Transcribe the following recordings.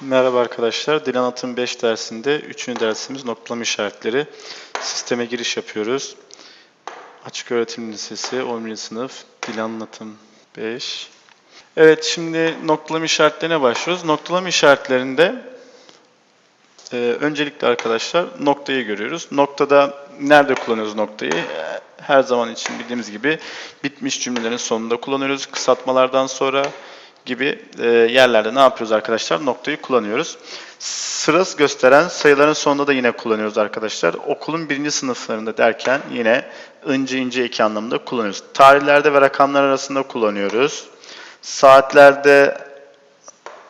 Merhaba arkadaşlar. Dil Anlatım 5 dersinde 3. dersimiz noktalama işaretleri. Sisteme giriş yapıyoruz. Açık Öğretim Lisesi 11. sınıf Dil Anlatım 5. Evet şimdi noktalama işaretlerine başlıyoruz. Noktalama işaretlerinde e, öncelikle arkadaşlar noktayı görüyoruz. Noktada nerede kullanıyoruz noktayı? Her zaman için bildiğimiz gibi bitmiş cümlelerin sonunda kullanıyoruz. Kısaltmalardan sonra gibi e, yerlerde ne yapıyoruz arkadaşlar? Noktayı kullanıyoruz. Sırası gösteren sayıların sonunda da yine kullanıyoruz arkadaşlar. Okulun birinci sınıflarında derken yine ince ince iki anlamında kullanıyoruz. Tarihlerde ve rakamlar arasında kullanıyoruz. Saatlerde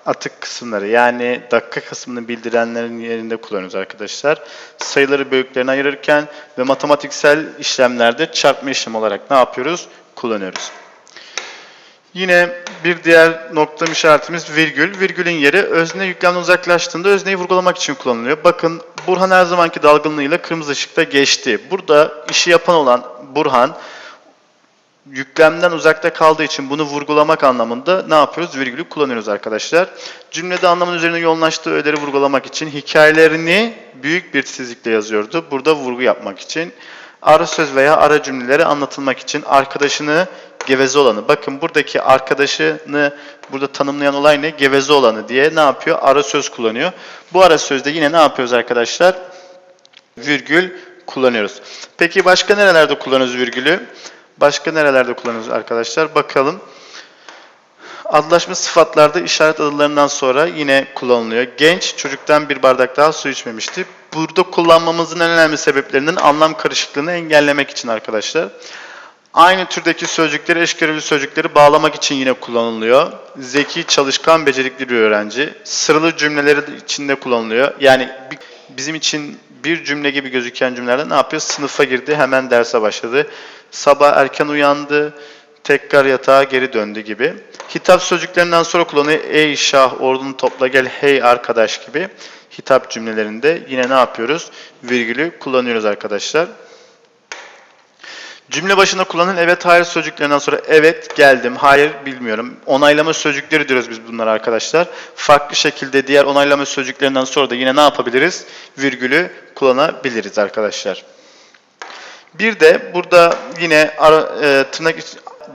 atık kısımları yani dakika kısmını bildirenlerin yerinde kullanıyoruz arkadaşlar. Sayıları bölüklerine ayırırken ve matematiksel işlemlerde çarpma işlemi olarak ne yapıyoruz? Kullanıyoruz. Yine bir diğer nokta işaretimiz virgül. Virgülün yeri özne yüklemden uzaklaştığında özneyi vurgulamak için kullanılıyor. Bakın Burhan her zamanki dalgınlığıyla kırmızı ışıkta geçti. Burada işi yapan olan Burhan yüklemden uzakta kaldığı için bunu vurgulamak anlamında ne yapıyoruz? Virgülü kullanıyoruz arkadaşlar. Cümlede anlamın üzerine yoğunlaştığı öğeleri vurgulamak için hikayelerini büyük bir titizlikle yazıyordu. Burada vurgu yapmak için ara söz veya ara cümleleri anlatılmak için arkadaşını geveze olanı. Bakın buradaki arkadaşını burada tanımlayan olay ne? Geveze olanı diye ne yapıyor? Ara söz kullanıyor. Bu ara sözde yine ne yapıyoruz arkadaşlar? Virgül kullanıyoruz. Peki başka nerelerde kullanıyoruz virgülü? Başka nerelerde kullanıyoruz arkadaşlar? Bakalım. Adlaşma sıfatlarda işaret adalarından sonra yine kullanılıyor. Genç çocuktan bir bardak daha su içmemişti. Burada kullanmamızın en önemli sebeplerinden anlam karışıklığını engellemek için arkadaşlar. Aynı türdeki sözcükleri, eş sözcükleri bağlamak için yine kullanılıyor. Zeki, çalışkan, becerikli bir öğrenci. Sıralı cümleleri içinde kullanılıyor. Yani bi- bizim için bir cümle gibi gözüken cümlelerde ne yapıyor? Sınıfa girdi, hemen derse başladı. Sabah erken uyandı, tekrar yatağa geri döndü gibi. Hitap sözcüklerinden sonra kullanılıyor. Ey şah, ordunu topla gel, hey arkadaş gibi. Hitap cümlelerinde yine ne yapıyoruz? Virgülü kullanıyoruz arkadaşlar. Cümle başında kullanılan evet hayır sözcüklerinden sonra evet geldim, hayır bilmiyorum. Onaylama sözcükleri diyoruz biz bunlara arkadaşlar. Farklı şekilde diğer onaylama sözcüklerinden sonra da yine ne yapabiliriz? Virgülü kullanabiliriz arkadaşlar. Bir de burada yine ara, e, tırnak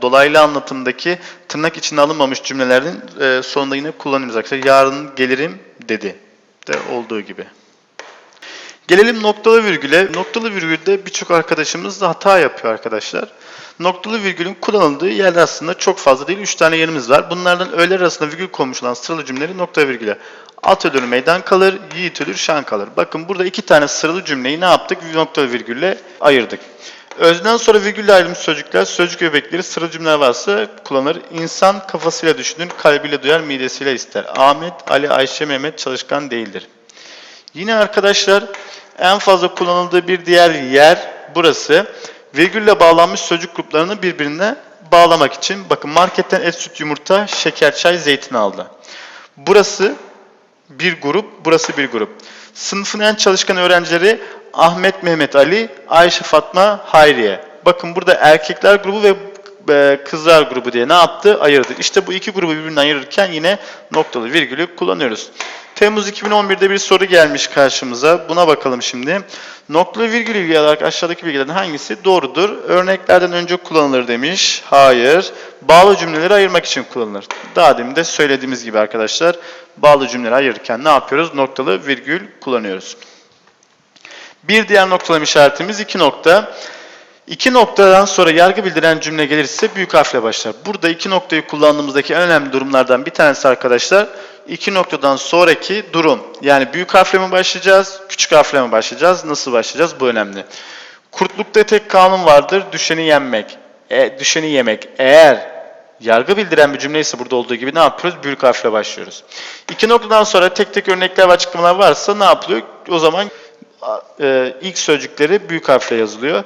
dolaylı anlatımdaki tırnak içine alınmamış cümlelerin e, sonunda yine kullanıyoruz arkadaşlar. Yarın gelirim dedi de olduğu gibi. Gelelim noktalı virgüle. Noktalı virgülde birçok arkadaşımız da hata yapıyor arkadaşlar. Noktalı virgülün kullanıldığı yer aslında çok fazla değil. 3 tane yerimiz var. Bunlardan öğeler arasında virgül konmuş olan sıralı cümleleri nokta virgüle. At ölür meydan kalır, yiğit ölür şan kalır. Bakın burada iki tane sıralı cümleyi ne yaptık? Noktalı virgülle ayırdık. Özden sonra virgülle ayrılmış sözcükler, sözcük öbekleri sıralı cümleler varsa kullanır. İnsan kafasıyla düşünür, kalbiyle duyar, midesiyle ister. Ahmet, Ali, Ayşe, Mehmet çalışkan değildir. Yine arkadaşlar en fazla kullanıldığı bir diğer yer burası. Virgülle bağlanmış sözcük gruplarını birbirine bağlamak için. Bakın marketten et, süt, yumurta, şeker, çay, zeytin aldı. Burası bir grup, burası bir grup. Sınıfın en çalışkan öğrencileri Ahmet, Mehmet, Ali, Ayşe, Fatma, Hayriye. Bakın burada erkekler grubu ve e, kızlar grubu diye ne yaptı? Ayırdı. İşte bu iki grubu birbirinden ayırırken yine noktalı virgülü kullanıyoruz. Temmuz 2011'de bir soru gelmiş karşımıza. Buna bakalım şimdi. Noktalı virgül ilgili olarak aşağıdaki bilgilerden hangisi doğrudur? Örneklerden önce kullanılır demiş. Hayır. Bağlı cümleleri ayırmak için kullanılır. Daha demin de söylediğimiz gibi arkadaşlar bağlı cümleleri ayırırken ne yapıyoruz? Noktalı virgül kullanıyoruz. Bir diğer noktalama işaretimiz iki nokta. İki noktadan sonra yargı bildiren cümle gelirse büyük harfle başlar. Burada iki noktayı kullandığımızdaki en önemli durumlardan bir tanesi arkadaşlar iki noktadan sonraki durum. Yani büyük harfle mi başlayacağız, küçük harfle mi başlayacağız, nasıl başlayacağız bu önemli. Kurtlukta tek kanun vardır, düşeni yenmek. E, düşeni yemek. Eğer yargı bildiren bir cümle ise burada olduğu gibi ne yapıyoruz? Büyük harfle başlıyoruz. İki noktadan sonra tek tek örnekler ve açıklamalar varsa ne yapılıyor? O zaman e, ilk sözcükleri büyük harfle yazılıyor.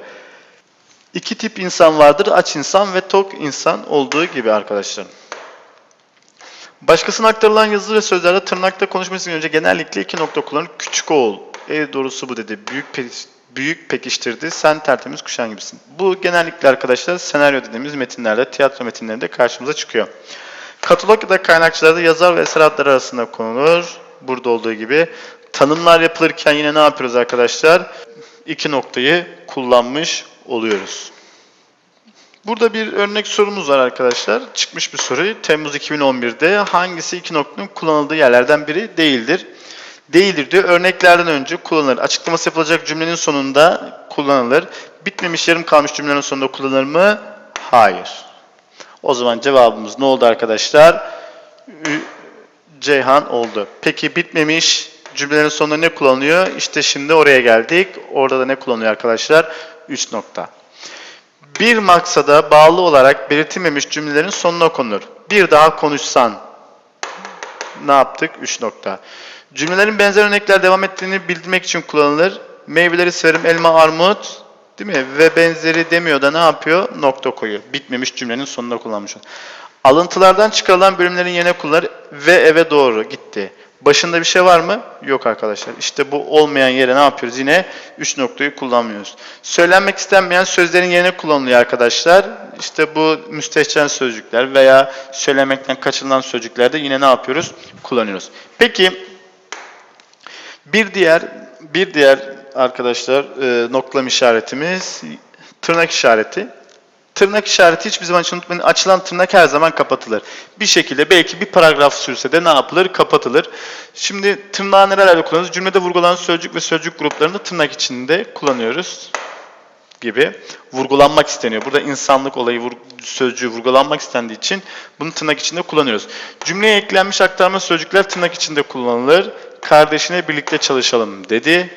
İki tip insan vardır. Aç insan ve tok insan olduğu gibi arkadaşlar. Başkasına aktarılan yazı ve sözlerde tırnakta konuşmasından önce genellikle iki nokta kullanır. Küçük oğul. E doğrusu bu dedi. Büyük büyük pekiştirdi. Sen tertemiz kuşan gibisin. Bu genellikle arkadaşlar senaryo dediğimiz metinlerde, tiyatro metinlerinde karşımıza çıkıyor. Katalog ya da kaynakçılarda yazar ve eser adları arasında konulur. Burada olduğu gibi. Tanımlar yapılırken yine ne yapıyoruz arkadaşlar? İki noktayı kullanmış oluyoruz. Burada bir örnek sorumuz var arkadaşlar. Çıkmış bir soru. Temmuz 2011'de hangisi iki noktanın kullanıldığı yerlerden biri değildir? Değildir diyor. Örneklerden önce kullanılır. Açıklaması yapılacak cümlenin sonunda kullanılır. Bitmemiş yarım kalmış cümlenin sonunda kullanılır mı? Hayır. O zaman cevabımız ne oldu arkadaşlar? Ceyhan oldu. Peki bitmemiş cümlelerin sonunda ne kullanılıyor? İşte şimdi oraya geldik. Orada da ne kullanılıyor arkadaşlar? 3 nokta. Bir maksada bağlı olarak belirtilmemiş cümlelerin sonuna konulur. Bir daha konuşsan. Ne yaptık? 3 nokta. Cümlelerin benzer örnekler devam ettiğini bildirmek için kullanılır. Meyveleri severim elma, armut. Değil mi? Ve benzeri demiyor da ne yapıyor? Nokta koyuyor. Bitmemiş cümlenin sonunda kullanmış. Alıntılardan çıkarılan bölümlerin yerine kullanır ve eve doğru gitti. Başında bir şey var mı? Yok arkadaşlar. İşte bu olmayan yere ne yapıyoruz? Yine 3 noktayı kullanmıyoruz. Söylenmek istenmeyen sözlerin yerine kullanılıyor arkadaşlar. İşte bu müstehcen sözcükler veya söylemekten kaçınılan sözcüklerde yine ne yapıyoruz? Kullanıyoruz. Peki bir diğer bir diğer arkadaşlar e, noktalama işaretimiz tırnak işareti. Tırnak işareti hiçbir zaman için unutmayın. Açılan tırnak her zaman kapatılır. Bir şekilde belki bir paragraf sürse de ne yapılır? Kapatılır. Şimdi tırnağı nerelerde kullanıyoruz? Cümlede vurgulanan sözcük ve sözcük gruplarını tırnak içinde kullanıyoruz gibi vurgulanmak isteniyor. Burada insanlık olayı sözcüğü vurgulanmak istendiği için bunu tırnak içinde kullanıyoruz. Cümleye eklenmiş aktarma sözcükler tırnak içinde kullanılır. Kardeşine birlikte çalışalım dedi.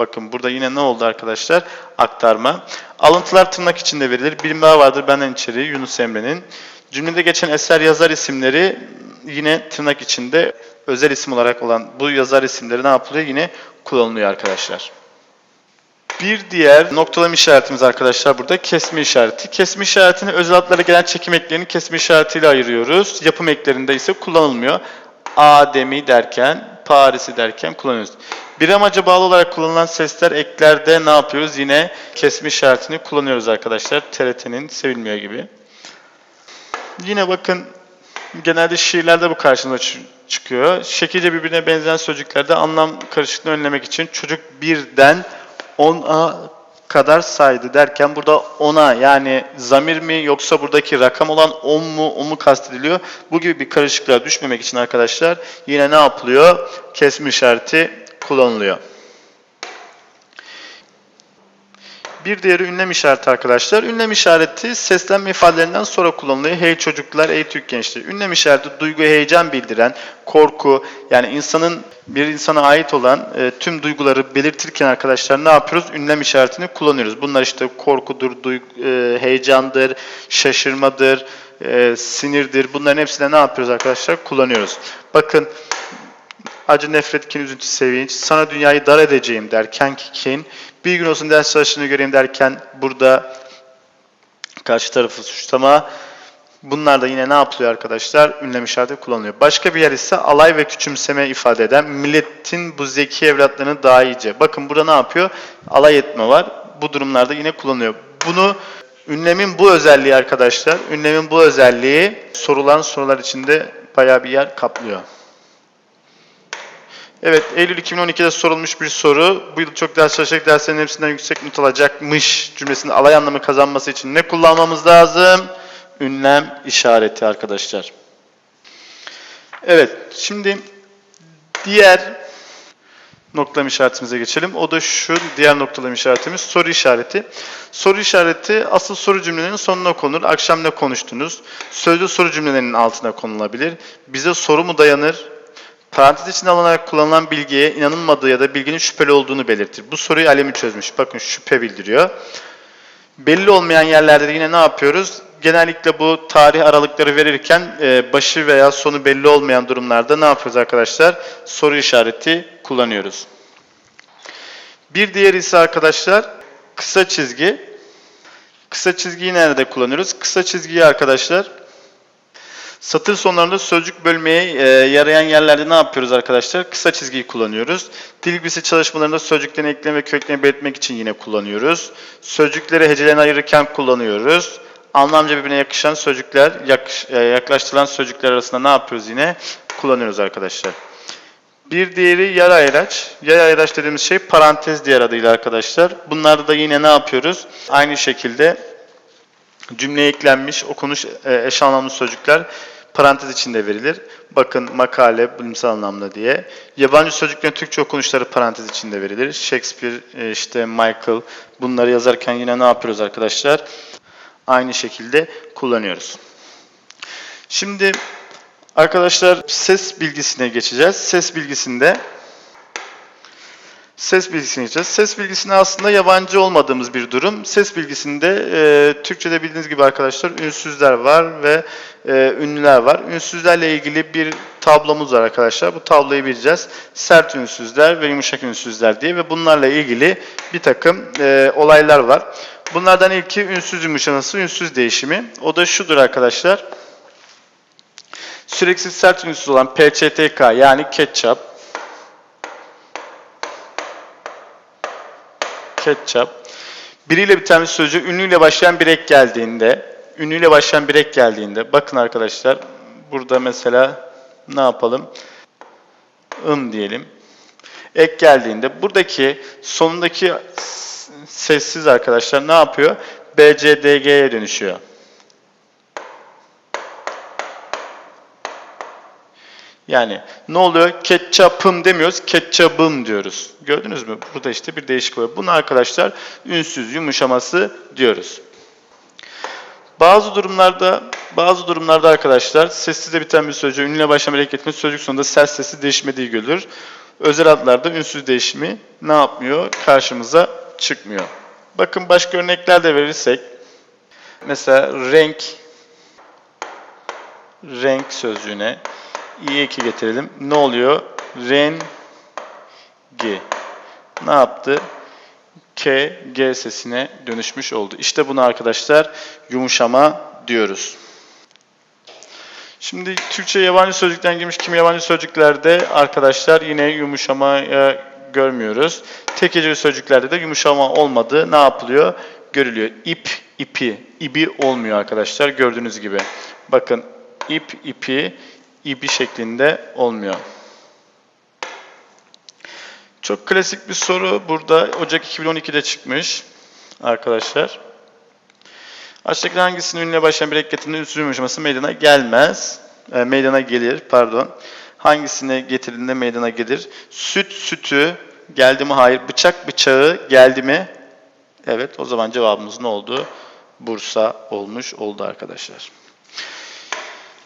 Bakın burada yine ne oldu arkadaşlar? Aktarma. Alıntılar tırnak içinde verilir. Bir daha vardır benden içeri Yunus Emre'nin. Cümlede geçen eser yazar isimleri yine tırnak içinde özel isim olarak olan bu yazar isimleri ne yapılıyor? Yine kullanılıyor arkadaşlar. Bir diğer noktalama işaretimiz arkadaşlar burada kesme işareti. Kesme işaretini özel adlara gelen çekim eklerini kesme işaretiyle ayırıyoruz. Yapım eklerinde ise kullanılmıyor. Adem'i derken, Paris'i derken kullanıyoruz. Bir amaca bağlı olarak kullanılan sesler eklerde ne yapıyoruz? Yine kesme işaretini kullanıyoruz arkadaşlar. TRT'nin sevilmiyor gibi. Yine bakın genelde şiirlerde bu karşımıza çı- çıkıyor. Şekilce birbirine benzeyen sözcüklerde anlam karışıklığını önlemek için çocuk birden 10'a kadar saydı derken burada ona yani zamir mi yoksa buradaki rakam olan 10 mu o mu kastediliyor? Bu gibi bir karışıklığa düşmemek için arkadaşlar yine ne yapılıyor? Kesme işareti kullanılıyor. Bir diğeri ünlem işareti arkadaşlar. Ünlem işareti seslenme ifadelerinden sonra kullanılıyor. Hey çocuklar, ey Türk gençliği. Ünlem işareti duygu, heyecan bildiren, korku yani insanın bir insana ait olan e, tüm duyguları belirtirken arkadaşlar ne yapıyoruz? Ünlem işaretini kullanıyoruz. Bunlar işte korkudur, duygu, e, heyecandır, şaşırmadır, e, sinirdir. Bunların hepsine ne yapıyoruz arkadaşlar? Kullanıyoruz. Bakın acı, nefret, kin, üzüntü, sevinç, sana dünyayı dar edeceğim derken ki kin, bir gün olsun ders çalıştığını göreyim derken burada karşı tarafı suçlama. Bunlar da yine ne yapılıyor arkadaşlar? Ünlem işareti kullanılıyor. Başka bir yer ise alay ve küçümseme ifade eden milletin bu zeki evlatlarını daha iyice. Bakın burada ne yapıyor? Alay etme var. Bu durumlarda yine kullanılıyor. Bunu ünlemin bu özelliği arkadaşlar, ünlemin bu özelliği sorulan sorular içinde bayağı bir yer kaplıyor. Evet, Eylül 2012'de sorulmuş bir soru. Bu yıl çok ders çalışacak, derslerin hepsinden yüksek not alacakmış cümlesinde alay anlamı kazanması için ne kullanmamız lazım? Ünlem işareti arkadaşlar. Evet, şimdi diğer noktalama işaretimize geçelim. O da şu diğer noktalama işaretimiz soru işareti. Soru işareti asıl soru cümlelerinin sonuna konulur. Akşam ne konuştunuz? Sözlü soru cümlelerinin altına konulabilir. Bize soru mu dayanır? Parantez içinde alınarak kullanılan bilgiye inanılmadığı ya da bilginin şüpheli olduğunu belirtir. Bu soruyu alemi çözmüş. Bakın şüphe bildiriyor. Belli olmayan yerlerde de yine ne yapıyoruz? Genellikle bu tarih aralıkları verirken e, başı veya sonu belli olmayan durumlarda ne yapıyoruz arkadaşlar? Soru işareti kullanıyoruz. Bir diğeri ise arkadaşlar kısa çizgi. Kısa çizgiyi nerede kullanıyoruz? Kısa çizgiyi arkadaşlar Satır sonlarında sözcük bölmeye e, yarayan yerlerde ne yapıyoruz arkadaşlar? Kısa çizgiyi kullanıyoruz. Dil bilgisi çalışmalarında sözcüklerin eklem ve köklerini belirtmek için yine kullanıyoruz. Sözcükleri hecelerini ayırırken kullanıyoruz. Anlamca birbirine yakışan sözcükler, e, yaklaştırılan sözcükler arasında ne yapıyoruz yine? Kullanıyoruz arkadaşlar. Bir diğeri yay ayraç. Yay ayraç dediğimiz şey parantez diğer adıyla arkadaşlar. Bunlarda da yine ne yapıyoruz? Aynı şekilde cümleye eklenmiş okunuş e, eş anlamlı sözcükler parantez içinde verilir. Bakın makale bilimsel anlamda diye. Yabancı sözcüklerin Türkçe okunuşları parantez içinde verilir. Shakespeare, e, işte Michael bunları yazarken yine ne yapıyoruz arkadaşlar? Aynı şekilde kullanıyoruz. Şimdi arkadaşlar ses bilgisine geçeceğiz. Ses bilgisinde Ses bilgisine geçeceğiz. Ses bilgisine aslında yabancı olmadığımız bir durum. Ses bilgisinde e, Türkçe'de bildiğiniz gibi arkadaşlar ünsüzler var ve e, ünlüler var. Ünsüzlerle ilgili bir tablomuz var arkadaşlar. Bu tabloyu bileceğiz. Sert ünsüzler ve yumuşak ünsüzler diye ve bunlarla ilgili bir takım e, olaylar var. Bunlardan ilki ünsüz yumuşaması, ünsüz değişimi. O da şudur arkadaşlar. Süreksiz sert ünsüz olan PÇTK yani ketçap, ketçap. Biriyle biten bir sözcük ünlüyle başlayan bir ek geldiğinde, ünlüyle başlayan bir ek geldiğinde, bakın arkadaşlar, burada mesela ne yapalım? ım diyelim. Ek geldiğinde, buradaki sonundaki sessiz arkadaşlar ne yapıyor? BCDG'ye dönüşüyor. Yani ne oluyor? Ketçapım demiyoruz, ketçabım diyoruz. Gördünüz mü? Burada işte bir değişik oluyor. Bunu arkadaşlar ünsüz yumuşaması diyoruz. Bazı durumlarda bazı durumlarda arkadaşlar sessizle biten bir sözcüğü ünlüyle başlayan bir ekletme sözcük sonunda sert sessiz değişmediği görülür. Özel adlarda ünsüz değişimi ne yapmıyor? Karşımıza çıkmıyor. Bakın başka örnekler de verirsek mesela renk renk sözcüğüne i eki getirelim. Ne oluyor? Rengi. Ne yaptı? K, G sesine dönüşmüş oldu. İşte buna arkadaşlar yumuşama diyoruz. Şimdi Türkçe yabancı sözcükten girmiş kimi yabancı sözcüklerde arkadaşlar yine yumuşama görmüyoruz. Tek heceli sözcüklerde de yumuşama olmadığı ne yapılıyor? Görülüyor. İp, ipi, ibi olmuyor arkadaşlar gördüğünüz gibi. Bakın ip, ipi, ibi şeklinde olmuyor. Çok klasik bir soru. Burada Ocak 2012'de çıkmış arkadaşlar. Aşağıdaki hangisinin ünlüyle başlayan bir ek getirdiğinde ünsüz yumuşaması meydana gelmez? E, meydana gelir, pardon. Hangisine getirdiğinde meydana gelir? Süt, sütü geldi mi? Hayır. Bıçak, bıçağı geldi mi? Evet. O zaman cevabımız ne oldu? Bursa olmuş oldu arkadaşlar.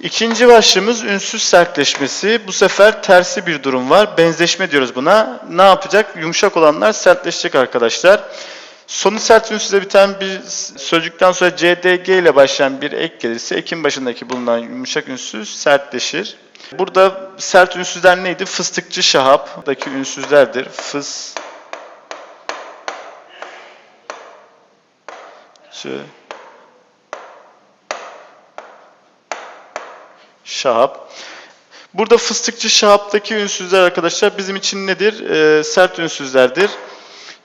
İkinci başlığımız ünsüz sertleşmesi. Bu sefer tersi bir durum var. Benzeşme diyoruz buna. Ne yapacak? Yumuşak olanlar sertleşecek arkadaşlar. Sonu sert ünsüzle biten bir sözcükten sonra CDG ile başlayan bir ek gelirse ekin başındaki bulunan yumuşak ünsüz sertleşir. Burada sert ünsüzler neydi? Fıstıkçı şahaptaki ünsüzlerdir. Fıs Ç Şahap. Burada fıstıkçı şahaptaki ünsüzler arkadaşlar bizim için nedir? Ee, sert ünsüzlerdir.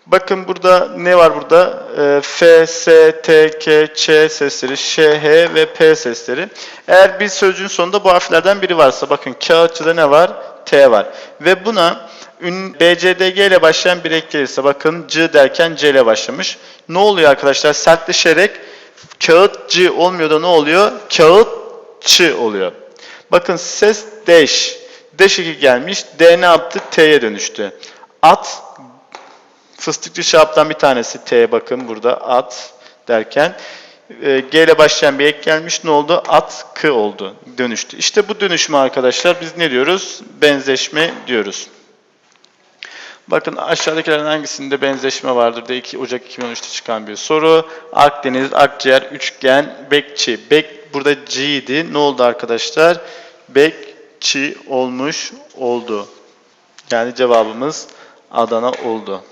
Bakın burada ne var burada? Ee, F, S, T, K, Ç sesleri, Ş, H ve P sesleri. Eğer bir sözcüğün sonunda bu harflerden biri varsa bakın kağıtçıda ne var? T var. Ve buna ün, B, C, D, G ile başlayan bir ek gelirse bakın C derken C ile başlamış. Ne oluyor arkadaşlar? Sertleşerek kağıtçı olmuyor da ne oluyor? Kağıtçı oluyor. Bakın ses deş. Deş iki gelmiş. D ne yaptı? T'ye dönüştü. At fıstıkçı şahaptan bir tanesi T bakın burada at derken e, G ile başlayan bir ek gelmiş. Ne oldu? Atkı oldu. Dönüştü. İşte bu dönüşme arkadaşlar biz ne diyoruz? Benzeşme diyoruz. Bakın aşağıdakilerden hangisinde benzeşme vardır diye 2 Ocak 2013'te çıkan bir soru. Akdeniz, Akciğer, Üçgen, Bekçi. Bek burada C idi. Ne oldu arkadaşlar? Bekçi olmuş oldu. Yani cevabımız Adana oldu.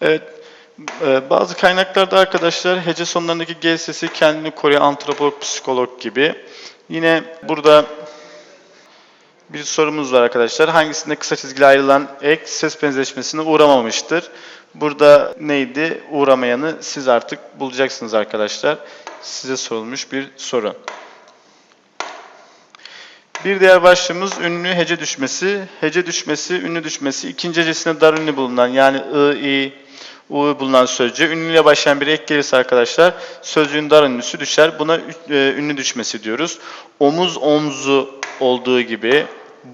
Evet. e, Bazı kaynaklarda arkadaşlar hece sonlarındaki G sesi kendini koruyan antropolog, psikolog gibi. Yine burada bir sorumuz var arkadaşlar. Hangisinde kısa çizgiyle ayrılan ek ses benzeşmesine uğramamıştır? Burada neydi? Uğramayanı siz artık bulacaksınız arkadaşlar. Size sorulmuş bir soru. Bir diğer başlığımız ünlü hece düşmesi. Hece düşmesi, ünlü düşmesi. İkinci hecesinde dar ünlü bulunan yani ı, i, u bulunan sözcüğe ünlüyle başlayan bir ek gelirse arkadaşlar sözcüğün dar ünlüsü düşer. Buna e, ünlü düşmesi diyoruz. Omuz omzu olduğu gibi,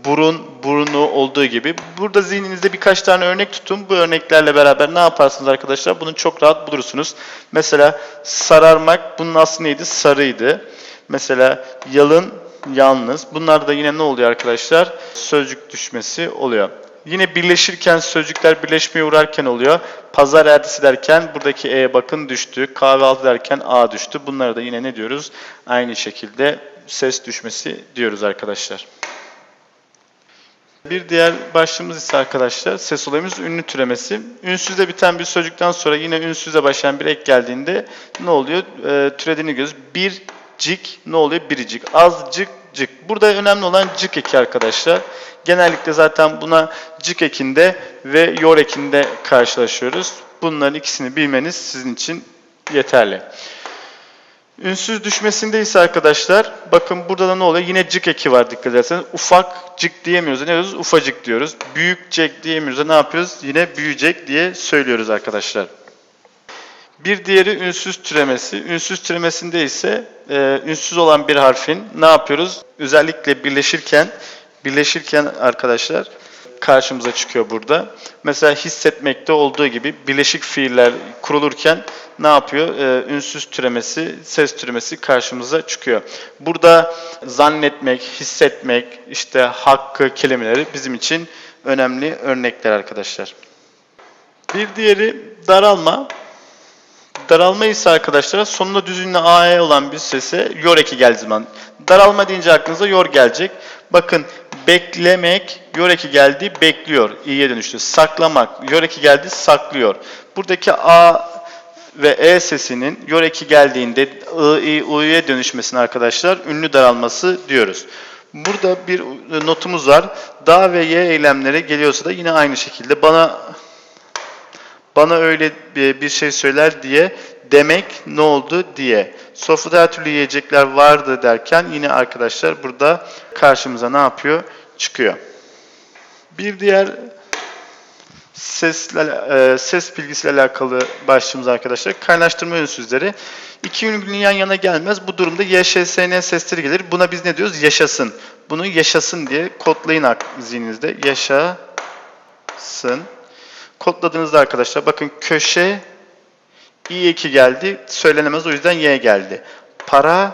burun burnu olduğu gibi. Burada zihninizde birkaç tane örnek tutun. Bu örneklerle beraber ne yaparsınız arkadaşlar? Bunu çok rahat bulursunuz. Mesela sararmak bunun aslı neydi? Sarıydı. Mesela yalın yalnız. Bunlar da yine ne oluyor arkadaşlar? Sözcük düşmesi oluyor. Yine birleşirken sözcükler birleşmeye uğrarken oluyor. Pazar ertesi derken buradaki E bakın düştü. Kahvaltı derken A düştü. Bunları da yine ne diyoruz? Aynı şekilde ses düşmesi diyoruz arkadaşlar. Bir diğer başlığımız ise arkadaşlar ses olayımız ünlü türemesi. Ünsüzle biten bir sözcükten sonra yine ünsüzle başlayan bir ek geldiğinde ne oluyor? Ee, türediğini görüyoruz. Bir cik ne oluyor? Biricik. Azcık cık. Burada önemli olan cık eki arkadaşlar. Genellikle zaten buna cık ekinde ve yor ekinde karşılaşıyoruz. Bunların ikisini bilmeniz sizin için yeterli. Ünsüz düşmesinde ise arkadaşlar bakın burada da ne oluyor? Yine cık eki var dikkat ederseniz. Ufak cık diyemiyoruz. Ne diyoruz? Ufacık diyoruz. Büyük cek diyemiyoruz. Ne yapıyoruz? Yine büyücek diye söylüyoruz arkadaşlar. Bir diğeri ünsüz türemesi. Ünsüz türemesinde ise e, ünsüz olan bir harfin ne yapıyoruz? Özellikle birleşirken birleşirken arkadaşlar karşımıza çıkıyor burada. Mesela hissetmekte olduğu gibi birleşik fiiller kurulurken ne yapıyor? Ee, ünsüz türemesi, ses türemesi karşımıza çıkıyor. Burada zannetmek, hissetmek, işte hakkı kelimeleri bizim için önemli örnekler arkadaşlar. Bir diğeri daralma. Daralma ise arkadaşlar sonunda düz ünlü AE olan bir sese yor eki geldiği zaman. Daralma deyince aklınıza yor gelecek. Bakın beklemek yor eki geldi bekliyor. İyiye dönüştü. Saklamak yor eki geldi saklıyor. Buradaki A ve E sesinin yor eki geldiğinde I, I, U'ya dönüşmesine arkadaşlar ünlü daralması diyoruz. Burada bir notumuz var. Da ve Y eylemleri geliyorsa da yine aynı şekilde bana bana öyle bir şey söyler diye demek ne oldu diye. Sofrada her türlü yiyecekler vardı derken yine arkadaşlar burada karşımıza ne yapıyor? Çıkıyor. Bir diğer sesle, e, ses bilgisiyle alakalı başlığımız arkadaşlar. Kaynaştırma ünsüzleri. İki ünlünün yan yana gelmez. Bu durumda YŞSN sesleri gelir. Buna biz ne diyoruz? Yaşasın. Bunu yaşasın diye kodlayın zihninizde. Yaşasın. Kodladığınızda arkadaşlar bakın köşe i2 geldi. Söylenemez o yüzden y geldi. Para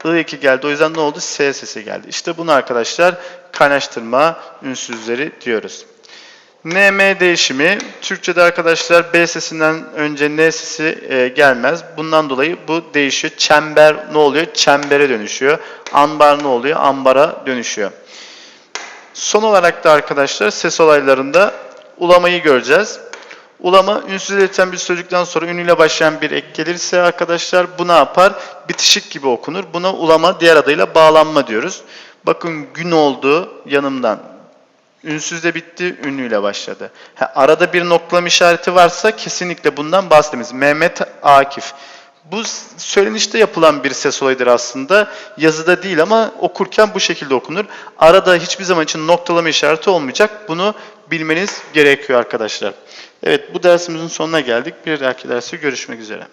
i2 geldi. O yüzden ne oldu? S sesi geldi. İşte bunu arkadaşlar kaynaştırma ünsüzleri diyoruz. NM değişimi Türkçe'de arkadaşlar B sesinden önce N sesi e, gelmez. Bundan dolayı bu değişiyor. Çember ne oluyor? Çembere dönüşüyor. Ambar ne oluyor? Ambara dönüşüyor. Son olarak da arkadaşlar ses olaylarında ulamayı göreceğiz. Ulama ünsüz ileten bir sözcükten sonra ünlüyle başlayan bir ek gelirse arkadaşlar bu ne yapar? Bitişik gibi okunur. Buna ulama diğer adıyla bağlanma diyoruz. Bakın gün oldu yanımdan. Ünsüz de bitti, ünlüyle başladı. Ha, arada bir noktalama işareti varsa kesinlikle bundan bahsedemeyiz. Mehmet Akif. Bu söylenişte yapılan bir ses olayıdır aslında. Yazıda değil ama okurken bu şekilde okunur. Arada hiçbir zaman için noktalama işareti olmayacak. Bunu bilmeniz gerekiyor arkadaşlar. Evet bu dersimizin sonuna geldik. Bir dahaki derste görüşmek üzere.